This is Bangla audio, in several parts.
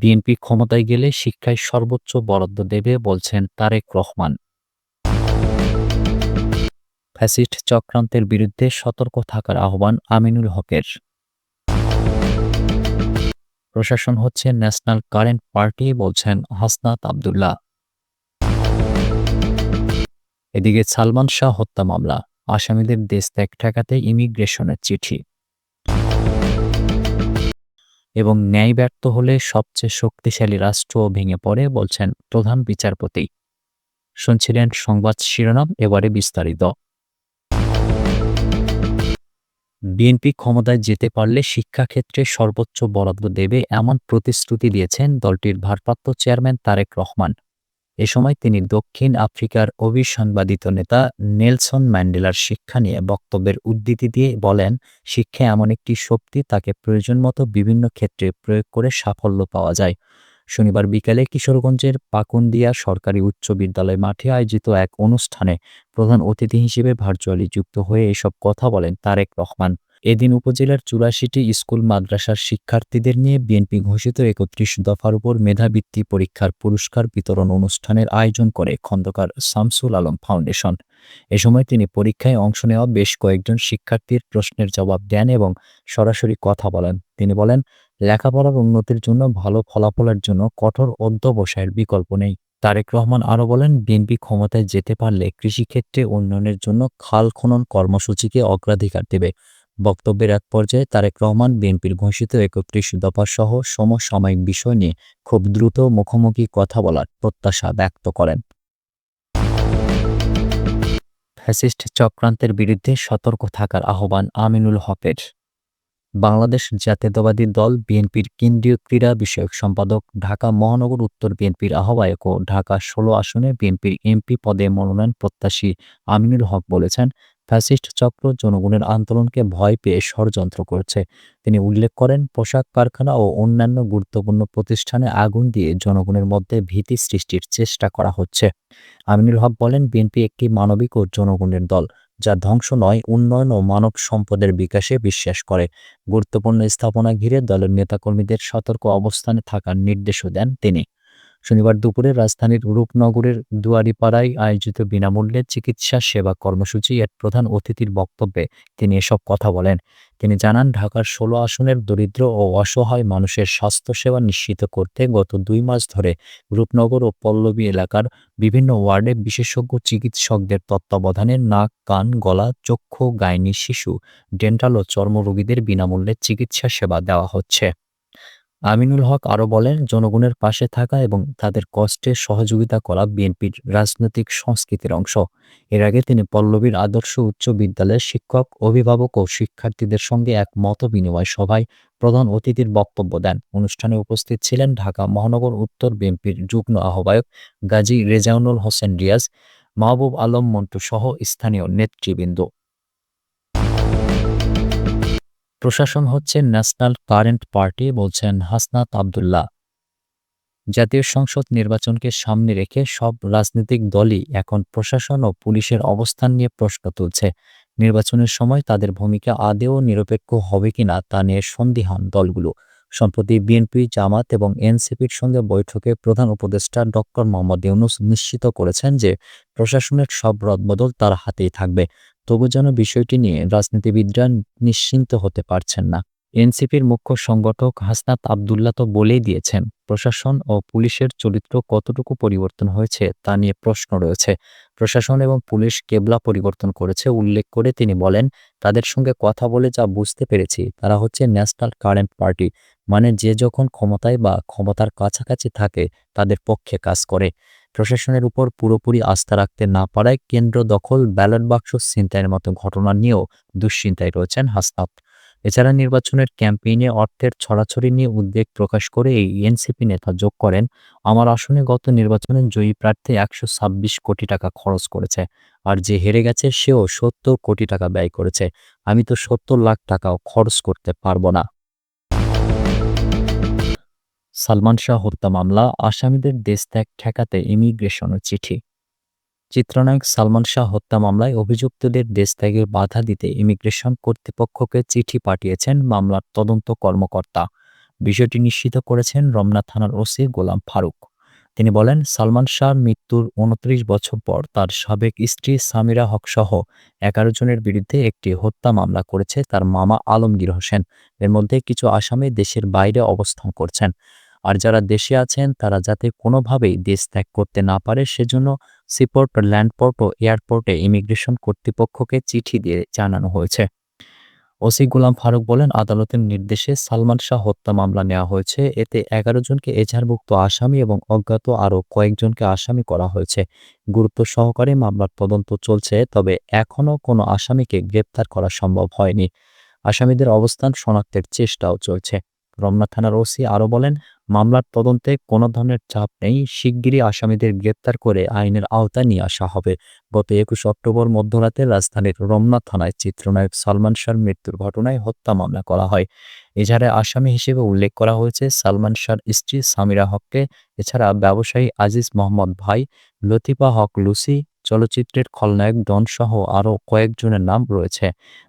বিএনপি ক্ষমতায় গেলে শিক্ষায় সর্বোচ্চ বরাদ্দ দেবে বলছেন তারেক রহমান। ফ্যাসিস্ট চক্রান্তের বিরুদ্ধে সতর্ক থাকার আহ্বান আমিনুল হকের। প্রশাসন হচ্ছে ন্যাশনাল কারেন্ট পার্টি বলছেন হাসনাত আবদুল্লাহ। এদিকে সালমান শাহ হত্যা মামলা, আসামিদের দেশ ত্যাগ ঠেকাতে ইমিগ্রেশনের চিঠি। এবং ন্যায় ব্যর্থ হলে সবচেয়ে শক্তিশালী রাষ্ট্র ভেঙে পড়ে, বলছেন প্রধান বিচারপতি। শুনছিলেন সংবাদ শিরোনাম, এবারে বিস্তারিত। বিএনপি ক্ষমতায় যেতে পারলে শিক্ষাক্ষেত্রে সর্বোচ্চ বরাদ্দ দেবে এমন প্রতিশ্রুতি দিয়েছেন দলটির ভারপ্রাপ্ত চেয়ারম্যান তারেক রহমান। এ সময় তিনি দক্ষিণ আফ্রিকার অভিসংবাদিত নেতা নেলসন ম্যান্ডেলার শিক্ষা নিয়ে বক্তব্যের উদ্ধৃতি দিয়ে বলেন, শিক্ষা এমন একটি শক্তি, তাকে প্রয়োজন মতো বিভিন্ন ক্ষেত্রে প্রয়োগ করে সাফল্য পাওয়া যায়। শনিবার বিকালে কিশোরগঞ্জের পাকুন্দিয়া সরকারি উচ্চ বিদ্যালয় মাঠে আয়োজিত এক অনুষ্ঠানে প্রধান অতিথি হিসেবে ভার্চুয়ালি যুক্ত হয়ে এসব কথা বলেন তারেক রহমান। এদিন উপজেলার চুরাশিটি স্কুল মাদ্রাসার শিক্ষার্থীদের নিয়ে বিএনপি ঘোষিত একত্রিশ দফার উপর মেধাবৃত্তি পরীক্ষার পুরস্কার বিতরণ অনুষ্ঠানের আয়োজন করে খন্দকার শামসুল আলম ফাউন্ডেশন। এ সময় তিনি পরীক্ষায় অংশ নেওয়া বেশ কয়েকজন শিক্ষার্থীর প্রশ্নের জবাব দেন এবং সরাসরি কথা বলেন। তিনি বলেন, লেখাপড়ার উন্নতির জন্য ভালো ফলাফলের জন্য কঠোর অধ্যবসায়ের বিকল্প নেই। তারেক রহমান আরও বলেন, বিএনপি ক্ষমতায় যেতে পারলে কৃষিক্ষেত্রে উন্নয়নের জন্য খাল খনন কর্মসূচিকে অগ্রাধিকার দেবে। বক্তব্যের এক পর্যায়ে তারেক রহমান বিএনপির ঘোষিত একত্রিশ দফা সহ সমসাময়িক বিষয় নিয়ে খুব দ্রুত মুখোমুখি কথা বলার প্রত্যাশা ব্যক্ত করেন। ফ্যাসিস্ট চক্রান্তের বিরুদ্ধে সতর্ক থাকার আহ্বান আমিনুল হকের। বাংলাদেশ জাতীয়তাবাদী দল বিএনপির কেন্দ্রীয় ক্রীড়া বিষয়ক সম্পাদক ঢাকা মহানগর উত্তর বিএনপির আহ্বায়ক ও ঢাকা ষোলো আসনে বিএনপির এমপি পদে মনোনয়ন প্রত্যাশী আমিনুল হক বলেছেন ফ্যাসিস্ট চক্র জনগণের আন্দোলনকে ভয় পেয়ে ষড়যন্ত্র করছে। তিনি উল্লেখ করেন, পোশাক কারখানা ও অন্যান্য গুরুত্বপূর্ণ প্রতিষ্ঠানে আগুন দিয়ে জনগণের মধ্যে ভীতি সৃষ্টির চেষ্টা করা হচ্ছে। আমিনুল হক বলেন, বিএনপি একটি মানবিক ও জনগণের দল, যা ধ্বংস নয়, উন্নয়ন ও মানব সম্পদের বিকাশে বিশ্বাস করে। গুরুত্বপূর্ণ স্থাপনা ঘিরে দলের নেতাকর্মীদের সতর্ক অবস্থানে থাকার নির্দেশও দেন তিনি। শনিবার দুপুরে রাজধানীর রূপনগরের দুয়ারিপাড়ায় আয়োজিত বিনামূল্যে চিকিৎসা সেবা কর্মসূচি এর প্রধান অতিথির বক্তব্যে তিনি এসব কথা বলেন। তিনি জানান, ঢাকার ষোলো আসনের দরিদ্র ও অসহায় মানুষের স্বাস্থ্যসেবা নিশ্চিত করতে গত দুই মাস ধরে রূপনগর ও পল্লবী এলাকার বিভিন্ন ওয়ার্ডে বিশেষজ্ঞ চিকিৎসকদের তত্ত্বাবধানে নাক, কান, গলা, চক্ষু, গাইনি, শিশু, ডেন্টাল ও চর্মরোগীদের বিনামূল্যে চিকিৎসা সেবা দেওয়া হচ্ছে। আমিনুল হক আরও বলেন, জনগণের পাশে থাকা এবং তাদের কষ্টে সহযোগিতা করা বিএনপির রাজনৈতিক সংস্কৃতির অংশ। এর আগে তিনি পল্লবীর আদর্শ উচ্চ বিদ্যালয়ের শিক্ষক, অভিভাবক ও শিক্ষার্থীদের সঙ্গে এক মত বিনিময় সভায় প্রধান অতিথির বক্তব্য দেন। অনুষ্ঠানে উপস্থিত ছিলেন ঢাকা মহানগর উত্তর বিএনপির যুগ্ম আহ্বায়ক গাজী রেজাউনুল হোসেন রিয়াজ, মাহবুব আলম মন্টু সহ স্থানীয় নেতৃবৃন্দ। প্রশাসন হচ্ছে ন্যাশনাল কারেন্ট পার্টি বলছেন হাসনাত আবদুল্লাহ। জাতীয় সংসদ নির্বাচনকে সামনে রেখে সব রাজনৈতিক দলই এখন প্রশাসন ও পুলিশের অবস্থান নিয়ে প্রশ্ন তুলছে। নির্বাচনের সময় তাদের ভূমিকা আদেও নিরপেক্ষ হবে কিনা তা নিয়ে সন্দিহান দলগুলো। সম্প্রতি বিএনপি, জামাত এবং এনসিপির সঙ্গে বৈঠকে প্রধান উপদেষ্টা ডক্টর মোহাম্মদ ইউনুস নিশ্চিত করেছেন যে প্রশাসনের সব রদবদল তার হাতেই থাকবে। তবু যেন বিষয়টি নিয়ে রাজনীতিবিদরা নিশ্চিন্ত হতে পারছেন না। এনসিপির মুখ্য সংগঠক হাসনাত আবদুল্লা তো বলেই দিয়েছেন, প্রশাসন ও পুলিশের চরিত্র কতটুকু পরিবর্তন হয়েছে তা নিয়ে প্রশ্ন রয়েছে। প্রশাসন এবং পুলিশ কেবলা পরিবর্তন করেছে উল্লেখ করে তিনি বলেন, তাদের সঙ্গে কথা বলে যা বুঝতে পেরেছি, তারা হচ্ছে ন্যাশনাল কারেন্ট পার্টি মানে যে যখন ক্ষমতায় বা ক্ষমতার কাছাকাছি থাকে, তাদের পক্ষে কাজ করে। প্রশাসনের উপর পুরোপুরি আস্থা রাখতে না পারায় কেন্দ্র দখল ব্যালট বাক্স ছিনতাইয়ের মতো ঘটনা নিয়েও দুশ্চিন্তায় রয়েছেন হাসনাত। এছাড়া নির্বাচনের ক্যাম্পেইনে অর্থের ছড়াছড়ি নিয়ে উদ্বেগ প্রকাশ করে এই এনসিপি নেতা যোগ করেন। আমার আসনে গত নির্বাচনে জয়ী প্রার্থী একশো ছাব্বিশ কোটি টাকা খরচ করেছে আর যে হেরে গেছে সেও সত্তর কোটি টাকা ব্যয় করেছে। আমি তো সত্তর লাখ টাকাও খরচ করতে পারব না। সালমান শাহ হত্যা মামলা, আসামিদের দেশ ত্যাগ ঠেকাতে ইমিগ্রেশনের চিঠি। চিত্রনায়ক সালমান শাহ হত্যা মামলায় অভিযুক্তদের দেশ ত্যাগে বাধা দিতে ইমিগ্রেশন কর্তৃপক্ষকে চিঠি পাঠিয়েছেন মামলার তদন্ত কর্মকর্তা। বিষয়টি নিশ্চিত করেছেন রমনা থানার ওসি গোলাম ফারুক। তিনি বলেন, সালমান শাহর মৃত্যুর উনত্রিশ বছর পর তার সাবেক স্ত্রী সামিরা হক সহ এগারো জনের বিরুদ্ধে একটি হত্যা মামলা করেছে তার মামা আলমগীর হোসেন। এর মধ্যে কিছু আসামি দেশের বাইরে অবস্থান করছেন। আর যারা দেশে আছেন, তারা যাতে কোনোভাবেই দেশ ত্যাগ করতে না পারে, সেজন্য সিপোর্ট ল্যান্ডপোর্ট ও এয়ারপোর্টে ইমিগ্রেশন কর্তৃপক্ষকে চিঠি দিয়ে জানানো হয়েছে। ওসি গোলাম ফারুক বলেন, আদালতের নির্দেশে সালমান শাহ হত্যা মামলা নেওয়া হয়েছে। এতে এগারো জনকে এজাহারভুক্ত আসামি এবং অজ্ঞাত আরও কয়েকজনকে আসামি করা হয়েছে। গুরুত্ব সহকারে মামলার তদন্ত চলছে, তবে এখনও কোনো আসামিকে গ্রেপ্তার করা সম্ভব হয়নি। আসামিদের অবস্থান শনাক্তের চেষ্টাও চলছে। রমনা থানার ওসি আরও বলেন, মামলার তদন্তে কোনো ধরনের চাপ নেই, শিগগিরই আসামিদের গ্রেপ্তার করে আইনের আওতায় নিয়ে আসা হবে। গত একুশ অক্টোবর মধ্যরাতে রাজধানীর রমনা থানায় চিত্রনায়ক সালমান শাহর মৃত্যুর ঘটনায় হত্যা মামলা করা হয়। এছাড়া আসামি হিসেবে উল্লেখ করা হয়েছে, সালমান শাহর স্ত্রী সামিরা হককে, এছাড়া ব্যবসায়ী আজিজ মোহাম্মদ ভাই, লতিফা হক লুসি চলচ্চিত্রের খলনায়ক ডন সহ আরও কয়েকজনের নাম রয়েছে।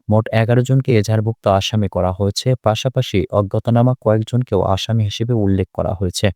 মোট এগারো জনকে এজাহারভুক্ত আসামি করা হয়েছে। পাশাপাশি অজ্ঞাতনামা কয়েকজনকেও আসামি হিসেবে উল্লেখ করা হয়েছে।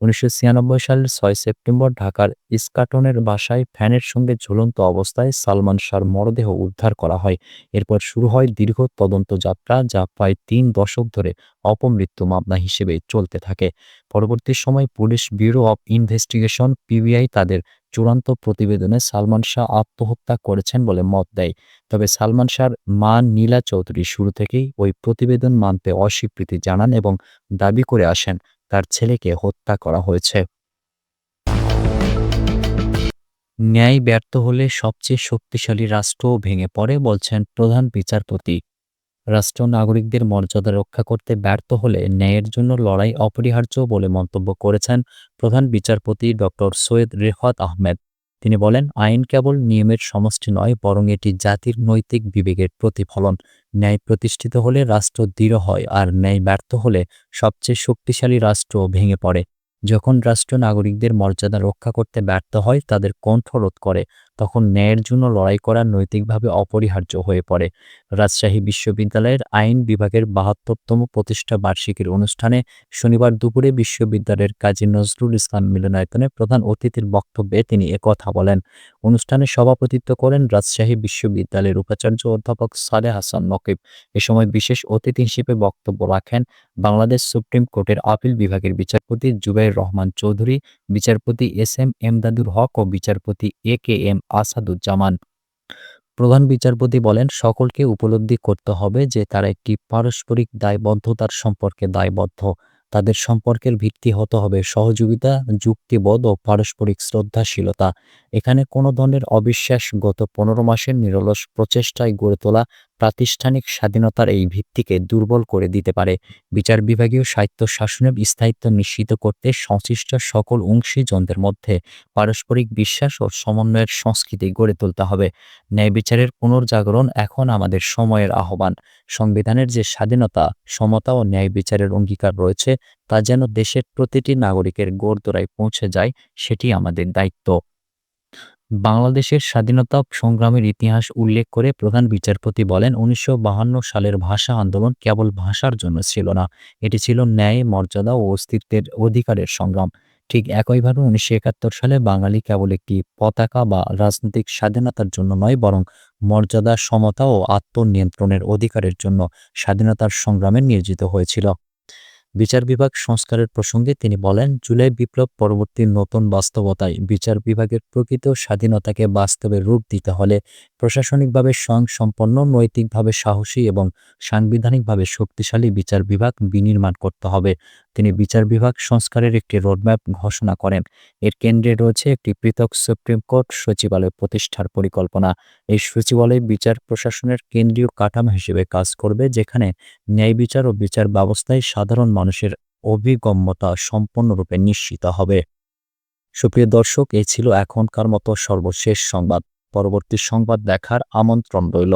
উনিশশো ছিয়ানব্বই সালের ছয় সেপ্টেম্বর ঢাকার ইস্কাটনের বাসায় ফ্যানের সঙ্গে ঝুলন্ত অবস্থায় সালমান শাহর মরদেহ উদ্ধার করা হয়। এরপর শুরু হয় দীর্ঘ তদন্ত যাত্রা যা প্রায় তিন দশক ধরে অপমৃত্যু মামলা হিসেবে চলতে থাকে। পরবর্তী সময় police bureau of investigation PBI তাদের চূড়ান্ত প্রতিবেদনে সালমান শাহ আত্মহত্যা করেছেন বলে মত দেয়। তবে সালমান শাহর মা নীলা চৌধুরী শুরু থেকেই ওই প্রতিবেদন মানতে অস্বীকৃতি জানান এবং দাবি করে আসেন তার ছেলেকে হত্যা করা হয়েছে। ন্যায় ব্যর্থ হলে সবচেয়ে শক্তিশালী রাষ্ট্র ভেঙে পড়ে, বলছেন প্রধান বিচারপতি। রাষ্ট্র নাগরিকদের মর্যাদা রক্ষা করতে ব্যর্থ হলে ন্যায়ের জন্য লড়াই অপরিহার্য বলে মন্তব্য করেছেন প্রধান বিচারপতি ডক্টর সৈয়দ রেফাত আহমেদ। তিনি বলেন, আইন কেবল নিয়মের সমষ্টি নয়, বরং এটি জাতির নৈতিক বিবেকের প্রতিফলন। ন্যায় প্রতিষ্ঠিত হলে রাষ্ট্র দৃঢ় হয়, আর ন্যায় ব্যর্থ হলে সবচেয়ে শক্তিশালী রাষ্ট্র ভেঙে পড়ে। যখন রাষ্ট্র নাগরিকদের মর্যাদা রক্ষা করতে ব্যর্থ হয়, তাদের কণ্ঠরোধ করে। তখন ন্যায়ের জন্য লড়াই করা নৈতিকভাবে অপরিহার্য হয়ে পড়ে। রাজশাহী বিশ্ববিদ্যালয়ের আইন বিভাগের বাহাত্তরতম প্রতিষ্ঠা বার্ষিকীর অনুষ্ঠানে শনিবার দুপুরে বিশ্ববিদ্যালয়ের কাজী নজরুল ইসলাম মিলনায়তনে প্রধান অতিথির বক্তব্যে তিনি একথা বলেন। অনুষ্ঠানে সভাপতিত্ব করেন রাজশাহী বিশ্ববিদ্যালয়ের উপাচার্য অধ্যাপক সালে হাসান নকিব। এ সময় বিশেষ অতিথি হিসেবে বক্তব্য রাখেন বাংলাদেশ সুপ্রিম কোর্টের আপিল বিভাগের বিচারপতি জুবাইর রহমান চৌধুরী, বিচারপতি এস এম এমদাদুর হক ও বিচারপতি এ কে এম আসাদুজ্জামান। প্রধান বিচারপতি বলেন, সকলকে উপলব্ধি করতে হবে যে তারা একটি পারস্পরিক দায়বদ্ধতার সম্পর্কে দায়বদ্ধ। তাদের সম্পর্কের ভিত্তি হতে হবে সহযোগিতা, যুক্তিবোধ ও পারস্পরিক শ্রদ্ধাশীলতা। এখানে কোনো ধরনের অবিশ্বাস গত পনেরো মাসের নিরলস প্রচেষ্টায় গড়ে তোলা প্রাতিষ্ঠানিক স্বাধীনতার এই ভিত্তিকে দুর্বল করে দিতে পারে। বিচার বিভাগীয় সাহিত্য শাসনের স্থায়িত্ব নিশ্চিত করতে সংশ্লিষ্ট সকল অংশীজনদের মধ্যে পারস্পরিক বিশ্বাস ও সমন্বয়ের সংস্কৃতি গড়ে তুলতে হবে। ন্যায় বিচারের পুনর্জাগরণ এখন আমাদের সময়ের আহ্বান। সংবিধানের যে স্বাধীনতা, সমতা ও ন্যায় বিচারের অঙ্গীকার রয়েছে, তা যেন দেশের প্রতিটি নাগরিকের গোড়দোড়ায় পৌঁছে যায়, সেটি আমাদের দায়িত্ব। বাংলাদেশের স্বাধীনতা সংগ্রামের ইতিহাস উল্লেখ করে প্রধান বিচারপতি বলেন, উনিশশো সালের ভাষা আন্দোলন কেবল ভাষার জন্য ছিল না, এটি ছিল ন্যায়, মর্যাদা ও অস্তিত্বের অধিকারের সংগ্রাম। ঠিক একইভাবে উনিশশো একাত্তর সালে বাঙালি কেবল একটি পতাকা বা রাজনৈতিক স্বাধীনতার জন্য নয়, বরং মর্যাদা, সমতা ও আত্মনিয়ন্ত্রণের অধিকারের জন্য স্বাধীনতার সংগ্রামে নিয়োজিত হয়েছিল। বিচার বিভাগ সংস্কারের প্রসঙ্গে তিনি বলেন, জুলাই বিপ্লব পরবর্তী নতুন বাস্তবতায় বিচার বিভাগের প্রকৃত স্বাধীনতাকে বাস্তবে রূপ দিতে হলে প্রশাসনিকভাবে স্বয়ংসম্পন্ন, নৈতিকভাবে সাহসী এবং সাংবিধানিকভাবে শক্তিশালী বিচার বিভাগ বিনির্মাণ করতে হবে। তিনি বিচার বিভাগ সংস্কারের একটি রোডম্যাপ ঘোষণা করেন। এর কেন্দ্রে রয়েছে একটি পৃথক সুপ্রিম কোর্ট সচিবালয় প্রতিষ্ঠার পরিকল্পনা। এই সচিবালয় বিচার প্রশাসনের কেন্দ্রীয় কাঠামো হিসেবে কাজ করবে, যেখানে ন্যায় বিচার ও বিচার ব্যবস্থায় সাধারণ মানুষের অভিগম্যতা সম্পূর্ণরূপে নিশ্চিত হবে। সুপ্রিয় দর্শক এই ছিল এখনকার মতো সর্বশেষ সংবাদ। পরবর্তী সংবাদ দেখার আমন্ত্রণ রইল।